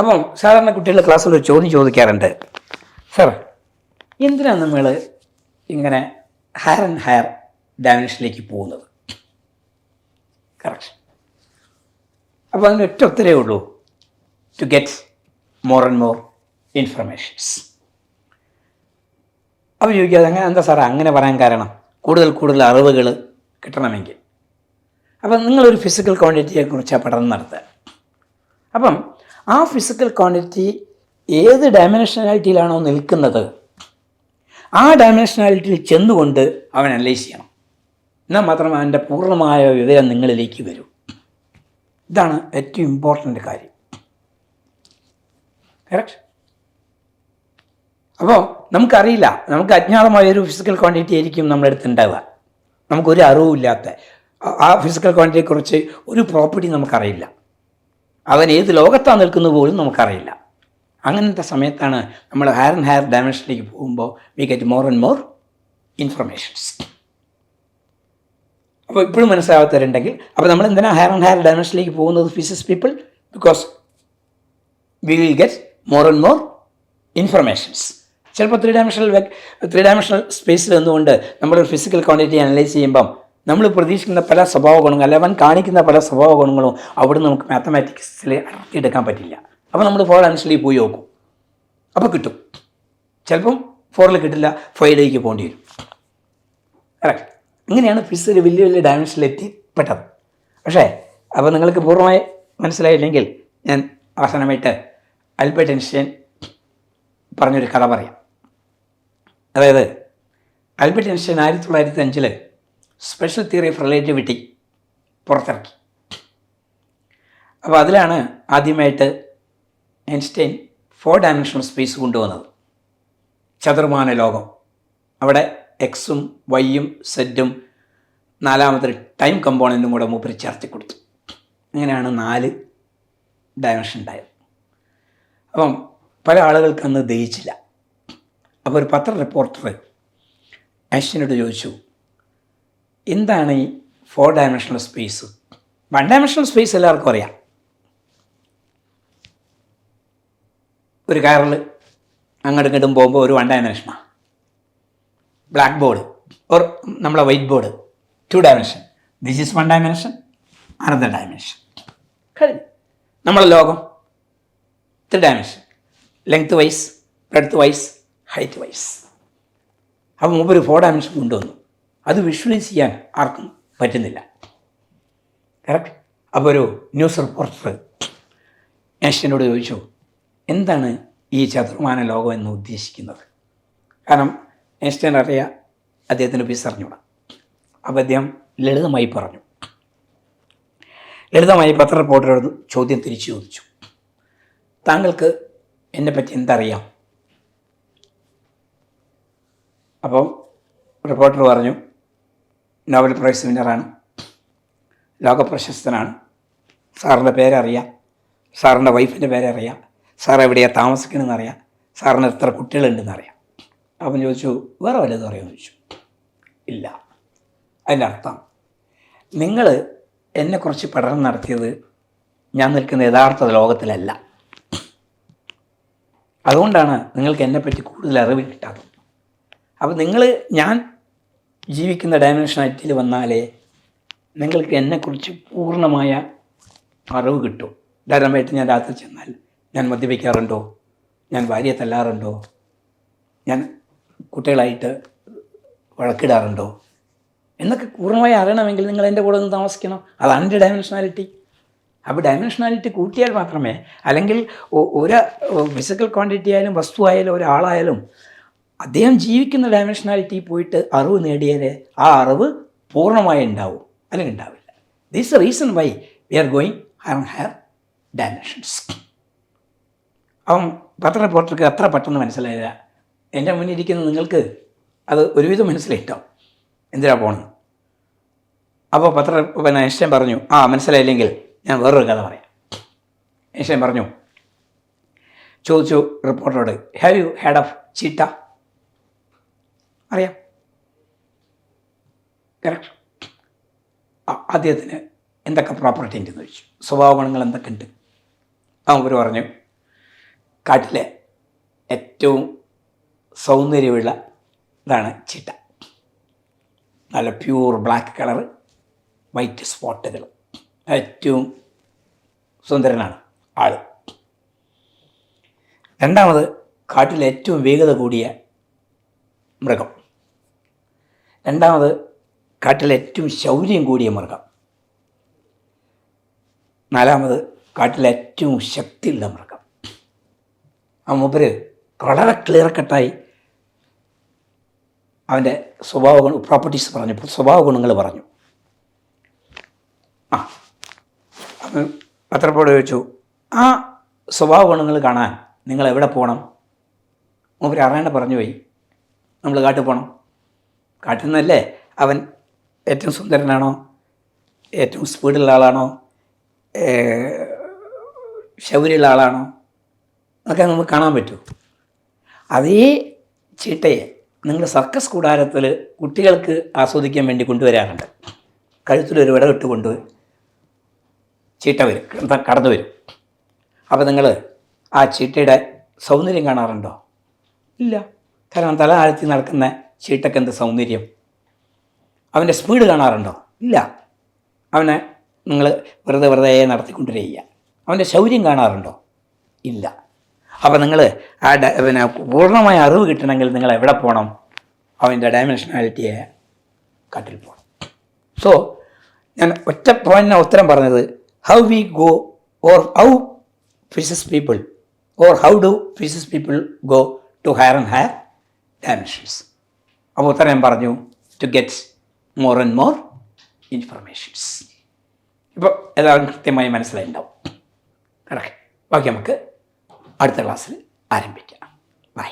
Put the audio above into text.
അപ്പം സാധാരണ കുട്ടികളുടെ ക്ലാസ്സിൽ ഒരു ചോദ്യം ചോദിക്കാറുണ്ട്. സാർ എന്തിനാണ് നമ്മൾ ഇങ്ങനെ ഹയർ ആൻഡ് ഹയർ ഡയമെൻഷനിലേക്ക് പോകുന്നത്? കറക്റ്റ് അപ്പോൾ അതിന് ഒറ്റ ഉത്തരേ ഉള്ളൂ. To get more and more informations അപ്പോൾ ചോദിക്കാതെ അങ്ങനെ എന്താ സാറേ? അങ്ങനെ പറയാൻ കാരണം കൂടുതൽ കൂടുതൽ അറിവുകൾ കിട്ടണമെങ്കിൽ. അപ്പം നിങ്ങളൊരു ഫിസിക്കൽ ക്വാണ്ടിറ്റിയെ കുറിച്ചാണ് പഠനം നടത്തുക. അപ്പം ആ ഫിസിക്കൽ ക്വാണ്ടിറ്റി ഏത് ഡയമെൻഷനാലിറ്റിയിലാണോ നിൽക്കുന്നത്? ആ ഡയമെൻഷനാലിറ്റിയിൽ ചെന്നുകൊണ്ട് അവൻ അനലൈസ് ചെയ്യണം. എന്നാൽ മാത്രം അവന്റെ പൂർണമായ വിവരം നിങ്ങളിലേക്ക് വരൂ. ഇതാണ് ഏറ്റവും ഇമ്പോർട്ടന്റ് കാര്യം. കറക്റ്റ് അപ്പോൾ നമുക്കറിയില്ല. നമുക്ക് അജ്ഞാതമായ ഒരു ഫിസിക്കൽ ക്വാണ്ടിറ്റി ആയിരിക്കും നമ്മുടെ അടുത്ത് ഉണ്ടാവുക. നമുക്കൊരു അറിവില്ലാത്ത ആ- ഫിസിക്കൽ ക്വാണ്ടിറ്റിയെക്കുറിച്ച് ഒരു പ്രോപ്പർട്ടി നമുക്കറിയില്ല. അവൻ ഏത് ലോകത്താണ് നിൽക്കുന്നത് പോലും നമുക്കറിയില്ല. അങ്ങനത്തെ സമയത്താണ് നമ്മൾ ഹയർ ആൻഡ് ഹയർ ഡയമെൻഷനിലേക്ക് പോകുമ്പോൾ we get more and more informations അപ്പോൾ ഇപ്പോഴും മനസ്സിലാവാത്തവരുണ്ടെങ്കിൽ അപ്പോൾ നമ്മൾ എന്തിനാണ് ഹയർ ആൻഡ് ഹയർ ഡയമെൻഷനിലേക്ക് പോകുന്നത് physics people because we will get more and more informations ചിലപ്പോൾ ത്രീ ഡയമെൻഷണൽ ത്രീ ഡയമെൻഷണൽ സ്പേസിൽ നിന്നുകൊണ്ട് നമ്മൾ ഫിസിക്കൽ ക്വാണ്ടിറ്റി അനലൈസ് ചെയ്യുമ്പം നമ്മൾ പ്രതീക്ഷിക്കുന്ന പല സ്വഭാവ ഗുണങ്ങൾ അല്ല അവൻ കാണിക്കുന്ന പല സ്വഭാവ ഗുണങ്ങളും അവിടെ നമുക്ക് മാത്തമാറ്റിക്സിൽ അടർത്തിയെടുക്കാൻ പറ്റില്ല. അപ്പോൾ നമ്മൾ ഫോർ ആൻസറിൽ പോയി നോക്കും. അപ്പോൾ കിട്ടും. ചിലപ്പം ഫോറിൽ കിട്ടില്ല ഫൈവിലേക്ക് പോകേണ്ടി വരും. കറക്റ്റ് ഇങ്ങനെയാണ് ഫിസിക്സ് ഒരു വലിയ വലിയ ഡയമെൻഷനിൽ എത്തിപ്പെട്ടത്. പക്ഷേ അപ്പോൾ നിങ്ങൾക്ക് പൂർണമായി മനസ്സിലായില്ലെങ്കിൽ ഞാൻ അവസാനമായിട്ട് അൽബർട്ട് ഐൻസ്റ്റൈൻ പറഞ്ഞൊരു കഥ പറയാം. അതായത് ആൽബർട്ട് ഐൻസ്റ്റൈൻ ആയിരത്തി തൊള്ളായിരത്തി അഞ്ചിൽ സ്പെഷ്യൽ തിയറി ഓഫ് റിലേറ്റിവിറ്റി പുറത്തിറക്കി. അപ്പോൾ അതിലാണ് ആദ്യമായിട്ട് ഐൻസ്റ്റൈൻ ഫോർ ഡയമെൻഷണൽ സ്പേസ് കൊണ്ടുവന്നത്. ചതുർമാന ലോകം. അവിടെ എക്സും വൈയും സെറ്റും നാലാമത്തെ ടൈം കമ്പോണന്റും കൂടെ മൂപ്പര് ചേർത്തി കൊടുത്തു. അങ്ങനെയാണ് നാല് ഡയമെൻഷൻ ഉണ്ടായത്. അപ്പം പല ആളുകൾക്ക് അന്ന് ദഹിച്ചില്ല. അപ്പോൾ ഒരു പത്ര റിപ്പോർട്ടർ ആഷ്യനോട് ചോദിച്ചു എന്താണ് ഈ four dimensional space one dimensional space എല്ലാവർക്കും അറിയാം. ഒരു കാറിൽ അങ്ങോട്ടും ഇങ്ങോട്ടും പോകുമ്പോൾ ഒരു വൺ ഡയമെൻഷനാണ് ബ്ലാക്ക് ബോർഡ് ഓർ നമ്മളെ white board two dimension this is one dimension another dimension കഴിഞ്ഞു നമ്മളെ ലോകം three dimension length wise breadth wise height wise അപ്പോൾ മുമ്പ് ഒരു ഫോർ ഡയമെൻഷൻ കൊണ്ടുവന്നു. അത് വിഷ്വലൈസ് ചെയ്യാൻ ആർക്കും പറ്റുന്നില്ല. കറക്റ്റ് അപ്പോൾ ഒരു ന്യൂസ് റിപ്പോർട്ടർ ഏഷ്യനോട് ചോദിച്ചു എന്താണ് ഈ ചതുർമാന ലോകം എന്ന് ഉദ്ദേശിക്കുന്നത്? കാരണം ഏഷ്യൻ അറിയാം അദ്ദേഹത്തിന് ഫീസ് അറിഞ്ഞൂടാ. അപ്പോൾ അദ്ദേഹം ലളിതമായി പറഞ്ഞു. ലളിതമായി പത്ര റിപ്പോർട്ടറോട് ചോദ്യം തിരിച്ചു ചോദിച്ചു. താങ്കൾക്ക് എന്നെപ്പറ്റി എന്തറിയാം? അപ്പോൾ റിപ്പോർട്ടർ പറഞ്ഞു നോബൽ പ്രൈസ് വിന്നറാണ്. ലോകപ്രശസ്തനാണ് സാറിന്റെ പേരറിയാം. സാറിന്റെ വൈഫിന്റെ പേരറിയാം. സാർ എവിടെയാണ് താമസിക്കണമെന്ന് അറിയാം. സാറിന് എത്ര കുട്ടികളുണ്ടെന്ന് അറിയാം. അപ്പം ചോദിച്ചു വേറെ വല്ലതും അറിയാമെന്ന് ചോദിച്ചു. ഇല്ല. അതിന്റെ അർത്ഥം നിങ്ങൾ എന്നെക്കുറിച്ച് പഠനം നടത്തിയത് ഞാൻ നിൽക്കുന്ന യഥാർത്ഥ ലോകത്തിലല്ല. അതുകൊണ്ടാണ് നിങ്ങൾക്ക് എന്നെപ്പറ്റി കൂടുതൽ അറിവ് കിട്ടാത്തത്. അപ്പോൾ നിങ്ങൾ ഞാൻ ജീവിക്കുന്ന ഡയമെൻഷനാലിറ്റിയിൽ വന്നാലേ നിങ്ങൾക്ക് എന്നെക്കുറിച്ച് പൂർണമായ അറിവ് കിട്ടും. ഉദാഹരണമായിട്ട് ഞാൻ രാത്രി ചെന്നാൽ ഞാൻ മദ്യപിക്കാറുണ്ടോ? ഞാൻ ഭാര്യയെ തല്ലാറുണ്ടോ? ഞാൻ കുട്ടികളായിട്ട് വഴക്കിടാറുണ്ടോ? എന്നൊക്കെ പൂർണമായി അറിയണമെങ്കിൽ നിങ്ങൾ എന്റെ കൂടെ ഒന്ന് താമസിക്കണം. അതാണ് എന്റെ ഡയമെൻഷനാലിറ്റി അപ്പോൾ ഡയമെൻഷനാലിറ്റി കൂട്ടിയാൽ മാത്രമേ അല്ലെങ്കിൽ ഒരു ഫിസിക്കൽ ക്വാണ്ടിറ്റി ആയാലും വസ്തു ആയാലും ഒരാളായാലും അദ്ദേഹം ജീവിക്കുന്ന ഡയമെൻഷനാലിറ്റി പോയിട്ട് അറിവ് നേടിയാലേ ആ അറിവ് പൂർണമായി ഉണ്ടാവും. അല്ലെങ്കിൽ ഉണ്ടാവില്ല. This reason why we are going higher higher dimensions അവൻ പത്ര റിപ്പോർട്ടർക്ക് അത്ര പെട്ടെന്ന് മനസ്സിലായില്ല. എന്റെ മുന്നിൽ ഇരിക്കുന്ന നിങ്ങൾക്ക് അത് ഒരുവിധം മനസ്സിലായിട്ടാവും എന്തിനാ പോകണം അപ്പോൾ പത്ര പിന്നെ ഏഷ്യൻ പറഞ്ഞു ആ മനസ്സിലായില്ലെങ്കിൽ ഞാൻ വേറൊരു കഥ പറയാം. ഏഷ്യൻ പറഞ്ഞു ചോദിച്ചു റിപ്പോർട്ടറോട് ഹാവ് യു ഹെഡ് ഓഫ് ചീട്ട അറിയാം. കറക്റ്റ് അദ്ദേഹത്തിന് എന്തൊക്കെ പ്രോപ്പർട്ടി ഉണ്ടെന്ന് ചോദിച്ചു. സ്വഭാവ ഗുണങ്ങൾ എന്തൊക്കെ ഉണ്ട്? അവർ പറഞ്ഞു. കാട്ടിലെ ഏറ്റവും സൗന്ദര്യമുള്ള ഇതാണ് ചിട്ട. നല്ല പ്യൂർ ബ്ലാക്ക് കളർ വൈറ്റ് സ്പോട്ടുകൾ ഏറ്റവും സുന്ദരനാണ് ആൾ രണ്ടാമത് കാട്ടിലെ ഏറ്റവും വേഗത കൂടിയ മൃഗം. രണ്ടാമത് കാട്ടിലെ ഏറ്റവും ശൗര്യം കൂടിയ മൃഗം. നാലാമത് കാട്ടിലെ ഏറ്റവും ശക്തിയുള്ള മൃഗം. ആ മൂപ്പര് വളരെ ക്ലിയർ കട്ടായി അവന്റെ സ്വഭാവ ഗുണ പ്രോപ്പർട്ടീസ് പറഞ്ഞു സ്വഭാവ ഗുണങ്ങൾ പറഞ്ഞു. ആ അപ്പം പത്രപ്പോട് ചോദിച്ചു ആ സ്വഭാവ ഗുണങ്ങൾ കാണാൻ നിങ്ങൾ എവിടെ പോകണം? മൂപ്പര് അറിയാണ്ട് പറഞ്ഞു പോയി നമ്മൾ കാട്ടിൽ പോകണം കാട്ടിൽ നിന്നല്ലേ അവൻ ഏറ്റവും സുന്ദരനാണോ? ഏറ്റവും സ്പീഡുള്ള ആളാണോ? ശൗര്യമുള്ള ആളാണോ? അതൊക്കെ നമുക്ക് കാണാൻ പറ്റും. അതേ ചീട്ടയെ നിങ്ങൾ സർക്കസ് കൂടാരത്തിൽ കുട്ടികൾക്ക് ആസ്വദിക്കാൻ വേണ്ടി കൊണ്ടുവരാറുണ്ട്. കഴുത്തിലൊരു വിടവിട്ട് കൊണ്ട് ചീട്ട വരും കട- കടന്നു വരും. അപ്പോൾ നിങ്ങൾ ആ ചീട്ടയുടെ സൗന്ദര്യം കാണാറുണ്ടോ? ഇല്ല. കാരണം തല താഴ്ത്തി നടക്കുന്ന ചീട്ടക്ക് എന്ത് സൗന്ദര്യം? അവന്റെ സ്പീഡ് കാണാറുണ്ടോ? ഇല്ല. അവനെ നിങ്ങൾ വെറുതെ വെറുതെ നടത്തിക്കൊണ്ടിരിക്കുക. അവന്റെ ശൗര്യം കാണാറുണ്ടോ? ഇല്ല. അപ്പോൾ നിങ്ങൾ ആ പിന്നെ പൂർണമായ അറിവ് കിട്ടണമെങ്കിൽ നിങ്ങൾ എവിടെ പോകണം അവന്റെ ഡയമെൻഷനാലിറ്റിയെ കാട്ടിൽ പോകണം സോ ഞാൻ ഒറ്റ പോയിന്റിന് ഉത്തരം പറഞ്ഞത് how we go or how physics people or how do physics people go to higher and higher dimensions അപ്പോൾ ഉത്തരം ഞാൻ പറഞ്ഞു to get more and more informations ഇപ്പോൾ എല്ലാവരും കൃത്യമായി മനസ്സിലായിട്ടുണ്ടാവും. ബാക്കി നമുക്ക് അടുത്ത ക്ലാസ്സിൽ ആരംഭിക്കാം. ബൈ